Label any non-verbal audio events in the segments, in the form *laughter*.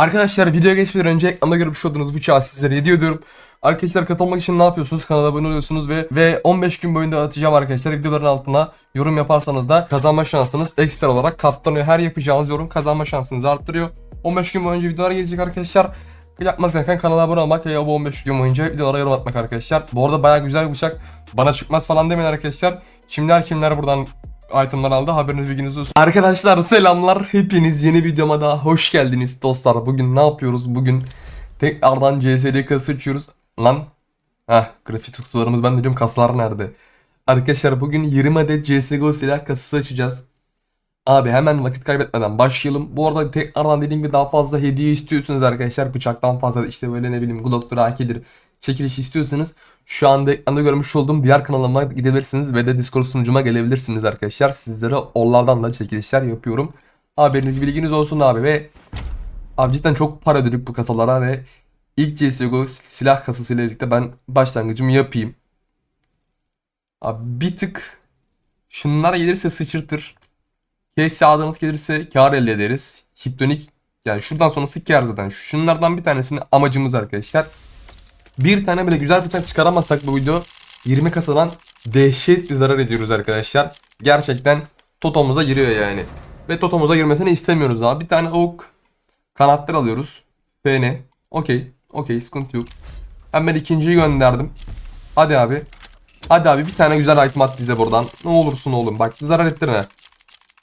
Arkadaşlar videoya geçmeden önce ekranda görmüş olduğunuz bu çağı sizlere hediye ediyorum. Arkadaşlar katılmak için ne yapıyorsunuz? Kanala abone oluyorsunuz ve ve 15 gün boyunca atacağım arkadaşlar. Videoların altına yorum yaparsanız da kazanma şansınız ekstra olarak katlanıyor. Her yapacağınız yorum kazanma şansınızı arttırıyor. 15 gün boyunca videolar gelecek arkadaşlar. Yapmaz gereken kanala abone olmak ve bu 15 gün boyunca videolara yorum atmak arkadaşlar. Bu arada bayağı güzel bıçak. Bana çıkmaz falan demeyin arkadaşlar. Kimler kimler buradan itemlar aldı haberiniz bilginiz olsun. Arkadaşlar selamlar. Hepiniz yeni videoma daha hoş geldiniz dostlar. Bugün ne yapıyoruz? Bugün tekrardan CSD kası açıyoruz. Lan. Heh grafik kutularımız ben diyorum kaslar nerede? Arkadaşlar bugün 20 adet CSGO silah kasası açacağız. Abi hemen vakit kaybetmeden başlayalım. Bu arada tekrardan dediğim gibi daha fazla hediye istiyorsunuz arkadaşlar. Bıçaktan fazla işte böyle ne bileyim Glock'tur, AK'dir çekiliş istiyorsanız şu anda ekranda görmüş olduğum diğer kanalıma gidebilirsiniz ve de Discord sunucuma gelebilirsiniz arkadaşlar. Sizlere oralardan da çekilişler yapıyorum. Haberiniz bilginiz olsun abi ve abi cidden çok para ödedik bu kasalara ve ilk CSGO silah kasasıyla birlikte ben başlangıcımı yapayım. Abi bir tık şunlar gelirse sıçırtır. Case Adamıt gelirse kar elde ederiz. Hiptonik yani şuradan sonrası kar zaten. Şunlardan bir tanesini amacımız arkadaşlar. Bir tane bile güzel bıçak çıkaramazsak bu video 20 kasadan dehşet bir zarar ediyoruz arkadaşlar. Gerçekten totomuza giriyor yani. Ve totomuza girmesini istemiyoruz abi. Bir tane ok kanatlar alıyoruz. FN. Okey. Okey sıkıntı yok. Hemen ikinciyi gönderdim. Hadi abi. Hadi abi bir tane güzel item at bize buradan. Ne olursun oğlum bak zarar ettirme.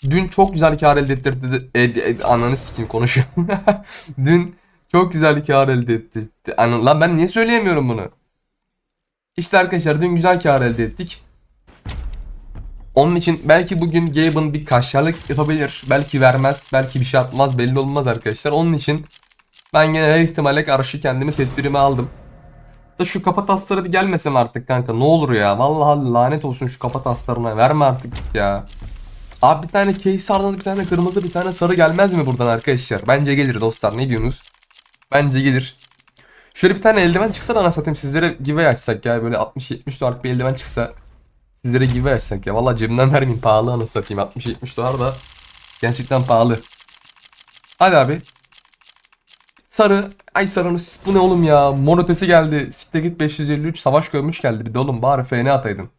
Dün çok güzel kar elde ettirdi. Ed, ed, ananı sikeyim konuşuyorum. *laughs* Dün çok güzel kar elde etti. Ana, lan ben niye söyleyemiyorum bunu? İşte arkadaşlar dün güzel kar elde ettik. Onun için belki bugün Gaben bir kaşarlık yapabilir. Belki vermez. Belki bir şey atmaz. Belli olmaz arkadaşlar. Onun için ben gene her ihtimale karşı kendimi tedbirimi aldım. Da şu kafa tasları bir gelmesem artık kanka. Ne olur ya. Vallahi lanet olsun şu kafa taslarına. Verme artık ya. Abi bir tane ardından bir tane kırmızı bir tane sarı gelmez mi buradan arkadaşlar? Bence gelir dostlar ne diyorsunuz? Bence gelir. Şöyle bir tane eldiven çıksa da ana satayım sizlere giveaway açsak ya böyle 60-70 dolarlık bir eldiven çıksa sizlere giveaway açsak ya. Valla cebimden vermeyeyim pahalı anı satayım 60-70 dolar da gerçekten pahalı. Hadi abi. Sarı. Ay sarınız bu ne oğlum ya? Mor geldi. Sikte git 553 savaş görmüş geldi bir de oğlum bari FN ataydın.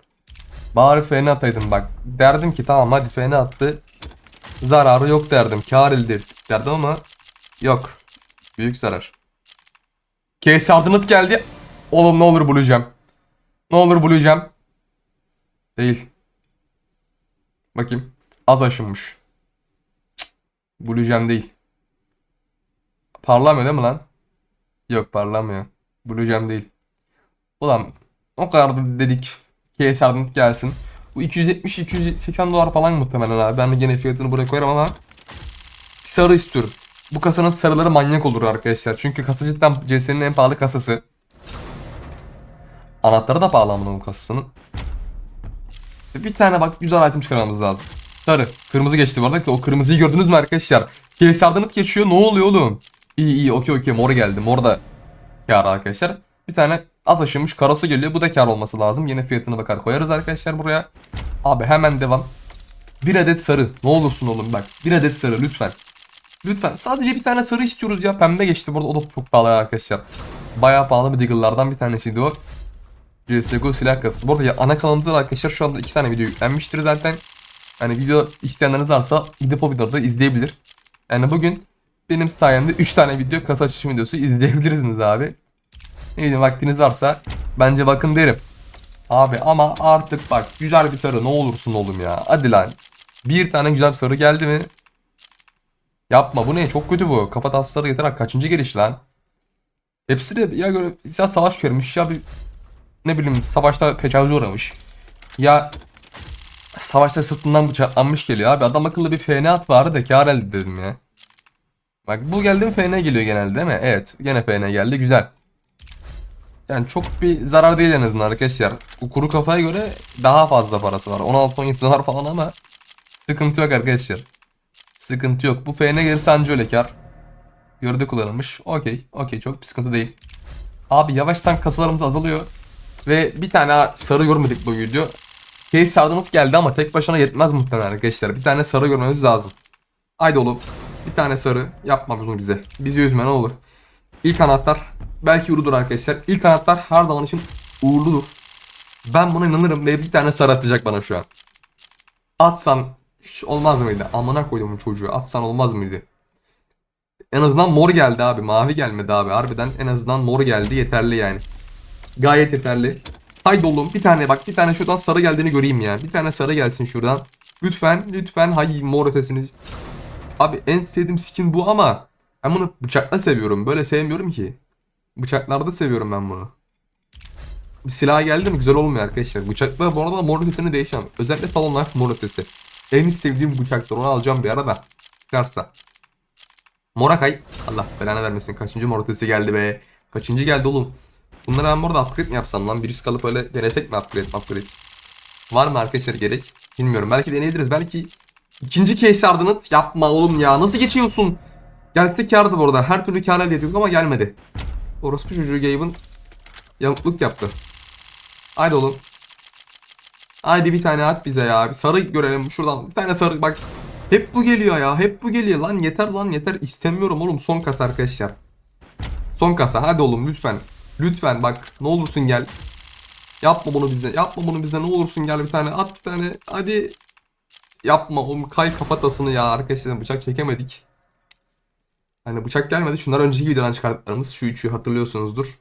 Bari FN ataydın bak. Derdim ki tamam hadi FN attı. Zararı yok derdim. Kar elde derdim ama yok. Büyük zarar. Case Ultimate geldi. Oğlum ne olur bulacağım. Ne olur bulacağım. Değil. Bakayım. Az aşınmış. Bulacağım değil. Parlamıyor değil mi lan? Yok parlamıyor. Bulacağım değil. Ulan o kadar da dedik. Case Ultimate gelsin. Bu 270-280 dolar falan muhtemelen abi. Ben de gene fiyatını buraya koyarım ama bir sarı istiyorum. Bu kasanın sarıları manyak olur arkadaşlar. Çünkü kasa cidden CS'nin en pahalı kasası. Anahtarı da pahalı ama bu kasasının. Bir tane bak güzel item çıkarmamız lazım. Sarı. Kırmızı geçti bu arada. O kırmızıyı gördünüz mü arkadaşlar? Kesardanıp geçiyor. Ne oluyor oğlum? İyi iyi okey okey mor geldi. Mor da kar arkadaşlar. Bir tane az aşınmış karosu geliyor. Bu da kar olması lazım. Yine fiyatına bakar koyarız arkadaşlar buraya. Abi hemen devam. Bir adet sarı. Ne olursun oğlum bak. Bir adet sarı lütfen. Lütfen. Sadece bir tane sarı istiyoruz ya. Pembe geçti burada. O da çok pahalı arkadaşlar. Bayağı pahalı bir Deagle'lardan bir tanesiydi o. CSGO silah kasası. Bu arada ya ana kanalımızda da arkadaşlar şu anda iki tane video yüklenmiştir zaten. Hani video isteyenleriniz varsa gidip o videoda izleyebilir. Yani bugün benim sayemde 3 tane video kasa açışım videosu izleyebilirsiniz abi. Ne bileyim vaktiniz varsa bence bakın derim. Abi ama artık bak güzel bir sarı ne olursun oğlum ya. Hadi lan. Bir tane güzel bir sarı geldi mi? Yapma bu ne? Çok kötü bu. Kafa tasları yeter. Kaçıncı geliş lan? Hepsi de ya göre ya savaş görmüş ya bir ne bileyim savaşta tecavüze uğramış. Ya savaşta sırtından bıçaklanmış geliyor abi. Adam akıllı bir FN at vardı da kar elde dedim ya. Bak bu geldi mi FN geliyor genelde değil mi? Evet. Gene FN geldi. Güzel. Yani çok bir zarar değil en azından arkadaşlar. Bu kuru kafaya göre daha fazla parası var. 16-17 dolar falan ama sıkıntı yok arkadaşlar. Sıkıntı yok. Bu FN gelirse anca öyle kar. Görüde kullanılmış. Okey. Okey. Çok bir sıkıntı değil. Abi yavaştan kasalarımız azalıyor. Ve bir tane sarı görmedik bu video. Case Sardınıf geldi ama tek başına yetmez muhtemelen arkadaşlar. Bir tane sarı görmemiz lazım. Haydi oğlum. Bir tane sarı. Yapma bunu bize. Bizi üzme ne olur. İlk anahtar belki uğurludur arkadaşlar. İlk anahtar her zaman için uğurludur. Ben buna inanırım ve bir tane sarı atacak bana şu an. Atsan ş- olmaz mıydı? Amına koydum çocuğu. Atsan olmaz mıydı? En azından mor geldi abi. Mavi gelmedi abi. Harbiden en azından mor geldi. Yeterli yani. Gayet yeterli. Haydi oğlum bir tane bak bir tane şuradan sarı geldiğini göreyim ya. Bir tane sarı gelsin şuradan. Lütfen lütfen hay mor ötesiniz. Abi en sevdiğim skin bu ama ben bunu bıçakla seviyorum. Böyle sevmiyorum ki. Bıçaklarda seviyorum ben bunu. Bir silah geldi mi güzel olmuyor arkadaşlar. Bıçakla bu arada mor ötesini değişen. Özellikle Talon mor ötesi. En sevdiğim bıçaktır. Onu alacağım bir ara da. Çıkarsa. Morakay. Allah belanı vermesin. Kaçıncı mor ötesi geldi be. Kaçıncı geldi oğlum. Bunları ben burada upgrade mi yapsam lan? Bir risk alıp öyle denesek mi upgrade upgrade? Var mı arkadaşlar gerek? Bilmiyorum. Belki deneyebiliriz. Belki ikinci case ardını yapma oğlum ya. Nasıl geçiyorsun? Gelse kârdı bu arada. Her türlü kâr elde ediyorduk ama gelmedi. Orospu çocuğu Gabe'ın yamukluk yaptı. Haydi oğlum. Haydi bir tane at bize ya. Bir sarı görelim şuradan. Bir tane sarı bak. Hep bu geliyor ya. Hep bu geliyor lan. Yeter lan yeter. İstemiyorum oğlum. Son kasa arkadaşlar. Son kasa. Hadi oğlum lütfen. Lütfen bak. Ne olursun gel. Yapma bunu bize. Yapma bunu bize. Ne olursun gel bir tane. At bir tane. Hadi. Yapma oğlum. Kay kafatasını ya. Arkadaşlar bıçak çekemedik. Hani bıçak gelmedi. Şunlar önceki videodan çıkarttıklarımız. Şu üçü hatırlıyorsunuzdur.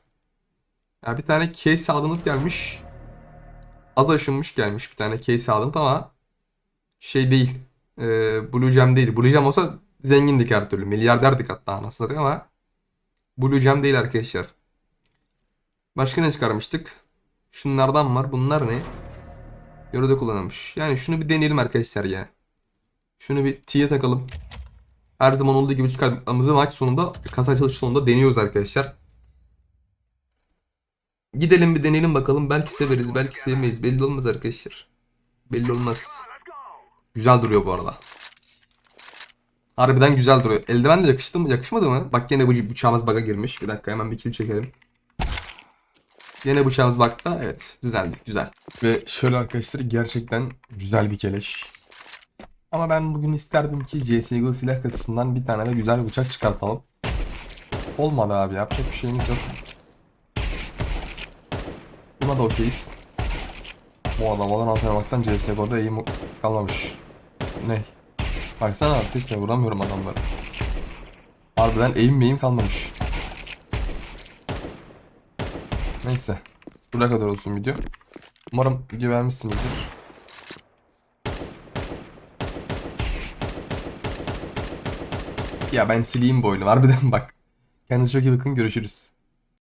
Ya bir tane case alınıp gelmiş. Az aşınmış gelmiş bir tane case alınıp ama şey değil. Ee, Blue Gem değil. Blue Gem olsa zengindik her türlü. Milyarderdik hatta anasını satayım ama Blue Gem değil arkadaşlar. Başka ne çıkarmıştık? Şunlardan var. Bunlar ne? Yörede kullanılmış. Yani şunu bir deneyelim arkadaşlar ya. Şunu bir T'ye takalım. Her zaman olduğu gibi çıkardıklarımızı maç sonunda, kasa açılış sonunda deniyoruz arkadaşlar. Gidelim bir deneyelim bakalım. Belki severiz, belki sevmeyiz. Belli olmaz arkadaşlar. Belli olmaz. Güzel duruyor bu arada. Harbiden güzel duruyor. Eldiven de yakıştı mı? Yakışmadı mı? Bak yine bu bıçağımız bug'a girmiş. Bir dakika hemen bir kill çekelim. Yine bıçağımız bakta. Evet düzeldik güzel. Ve şöyle arkadaşlar gerçekten güzel bir keleş. Ama ben bugün isterdim ki CSGO silah kasasından bir tane de güzel bir bıçak çıkartalım. Olmadı abi yapacak bir şeyimiz yok. Buna da okeyiz. Bu adam olan antrenmaktan CSGO'da iyi kalmamış. Ne? Baksana artık hiç vuramıyorum adamları. Harbiden eğim meyim kalmamış. Neyse. Buraya kadar olsun video. Umarım video beğenmişsinizdir. Ya ben sileyim bu oyunu. Harbiden bak. Kendinize çok iyi bakın. Görüşürüz.